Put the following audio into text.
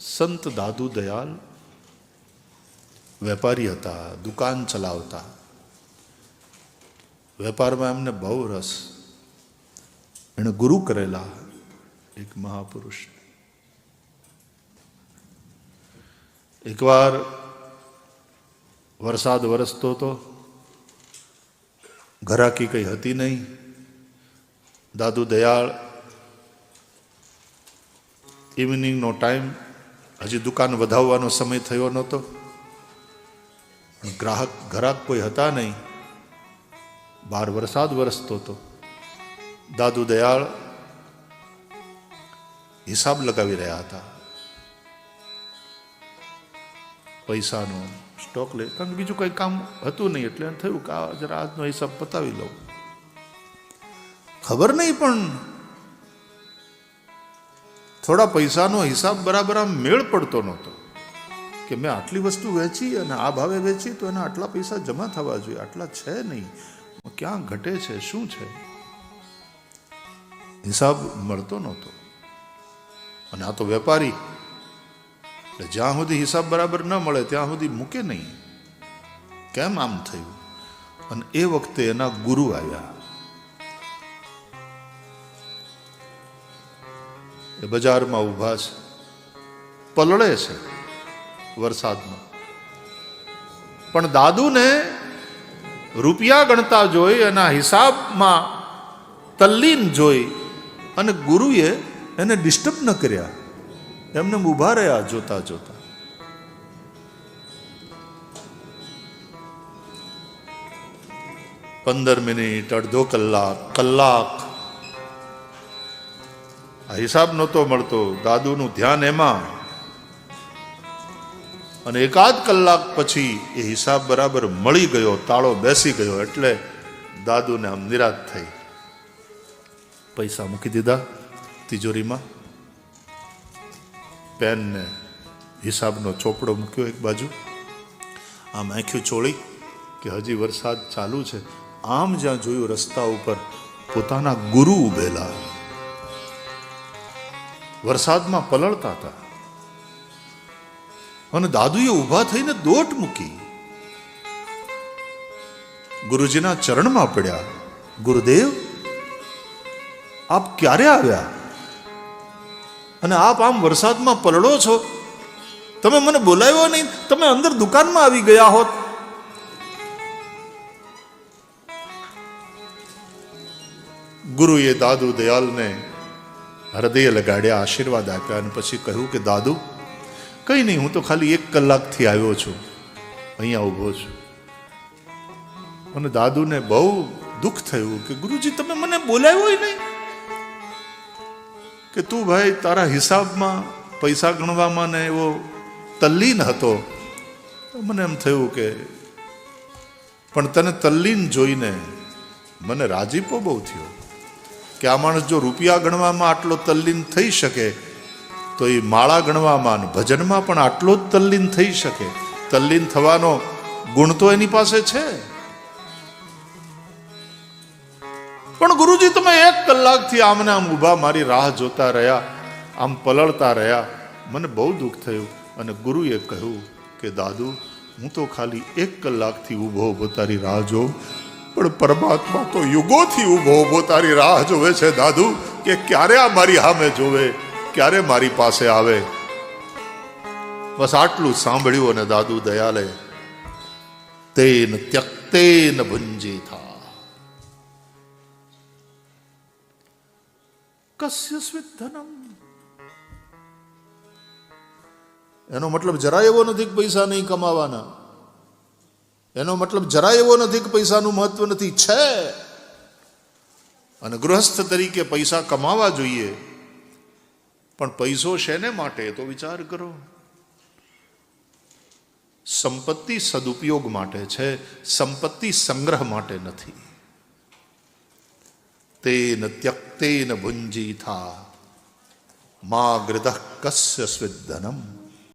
સંત દાદુ દયાલ, વેપારી હતા, દુકાન ચલાવતા. વેપારમાં એમને બહુ રસ. એણે ગુરુ કરેલા એક મહાપુરુષ. એકવાર વરસાદ વરસતો હતો ઘરાકી કંઈ હતી નહીં. દાદુ દયાળ ઇવનિંગનો ટાઈમ હજી દુકાન વધાવવાનો સમય થયો નહોતો. ગ્રાહક, ઘરાક કોઈ હતા નહીં. બહાર વરસાદ વરસતો હતો. દાદુ દયાળ હિસાબ લગાવી રહ્યા હતા. પૈસાનો સ્ટોક લે. કારણ બીજું કંઈ કામ હતું નહીં એટલે થયું કે જરા આજનો હિસાબ પતાવી લઉં. ખબર નહીં પણ થોડા પૈસાનો હિસાબ બરાબર આમ મેળ પડતો નહોતો. કે મેં આટલી વસ્તુ વેચી અને આ ભાવે વેચી તો એના આટલા પૈસા જમા થવા જોઈએ. આટલા છે નહીં. ક્યાં ઘટે છે? શું છે? હિસાબ મળતો નહોતો. અને આ તો વેપારી. એટલે જ્યાં સુધી હિસાબ બરાબર ન મળે, ત્યાં સુધી મૂકે નહીં. કેમ આમ થયું? અને એ વખતે એના ગુરુ આવ્યા. એ બજારમાં ઊભા છે. પલળે છે વરસાદમાં. પણ દાદુને રૂપિયા ગણતા જોઈ એના હિસાબમાં તલ્લીન જોઈ અને ગુરુએ એને ડિસ્ટર્બ ન કર્યા. એમને ઊભા રહ્યા જોતા જોતા. પંદર મિનિટ, અડધો કલાક કલાક હિસાબ નહોતો મળતો. દાદુનું ધ્યાન એમાં. અને એકાદ કલાક પછી એ હિસાબ બરાબર મળી ગયો, તાળો બેસી ગયો, એટલે દાદુને આમ નિરાશ થઈ. પૈસા મૂકી દીધા તિજોરીમાં. પેનને હિસાબનો ચોપડો મૂક્યો એક બાજુ. આમ આંખ્યું ચોળી કે હજી વરસાદ ચાલુ છે. આમ જ્યાં જોયું રસ્તા ઉપર પોતાના ગુરુ ઉભેલા. વરસાદમાં પલળતા હતા. અને દાદુએ ઊભા થઈને દોટ મૂકી. ગુરુજીના ચરણમાં પડ્યા, ગુરુદેવ, આપ ક્યારે આવ્યા? અને આપ આમ વરસાદમાં પલળો છો? તમે મને બોલાવ્યો નહીં, તમે અંદર દુકાનમાં આવી ગયા હોત. ગુરુએ દાદુ દયાલને હૃદય લગાડ્યા, આશીર્વાદ આપ્યા અને પછી કહ્યું કે, દાદુ, કંઈ નહીં, હું તો ખાલી એક કલાકથી આવ્યો છું. અહીંયા ઊભો છું. અને દાદુને બહુ દુઃખ થયું કે, ગુરુજી, તમે મને બોલાવ્યો નહીં? કે તું ભાઈ તારા હિસાબમાં પૈસા ગણવામાં ને એવો તલ્લીન હતો. મને એમ થયું કે, પણ તને તલ્લીન જોઈને મને રાજીપો બહુ થયો. કે આ માણસ જો રૂપિયા ગણવામાં આટલો તલ્લીન થઈ શકે, તો એ માળા ગણવામાં ભજનમાં પણ આટલો જ તલ્લીન થઈ શકે. તલ્લીન થવાનો ગુણ તો એની પાસે છે. પણ ગુરુજી, તમે એક કલાકથી આમને આમ ઊભા મારી રાહ જોતા રહ્યા, આમ પલળતા રહ્યા. મને બહુ દુઃખ થયું અને ગુરુએ કહ્યું કે, દાદુ, હું તો ખાલી એક કલાકથી ઊભો ઊભો તારી રાહ જોઉં. પણ પરમાત્મા તો યુગોથી ઊભો ઊભો તારી રાહ જોવે છે, દાદુ, કે ક્યારે આ મારી સામે જોવે ક્યારે મારી પાસે આવે? બસ આટલું સાંભળ્યું અને દાદુ દયાલે, તેન ત્યક્તેન ભુંજી થા કસ્ય એનો મતલબ જરા એવો નથી પૈસા નહીં કમાવાના. એનો મતલબ જરા એવો નથી કે પૈસાનું મહત્વ નથી, છે. અને ગૃહસ્થ તરીકે પૈસા કમાવા જોઈએ. પણ પૈસો શેને માટે તો વિચાર કરો. સંપત્તિ સદુપયોગ માટે છે, સંપત્તિ સંગ્રહ માટે નથી. તેન ત્યક્તેન ભુંજીથા, મા ગૃદ કસ્ય સ્વિધનમ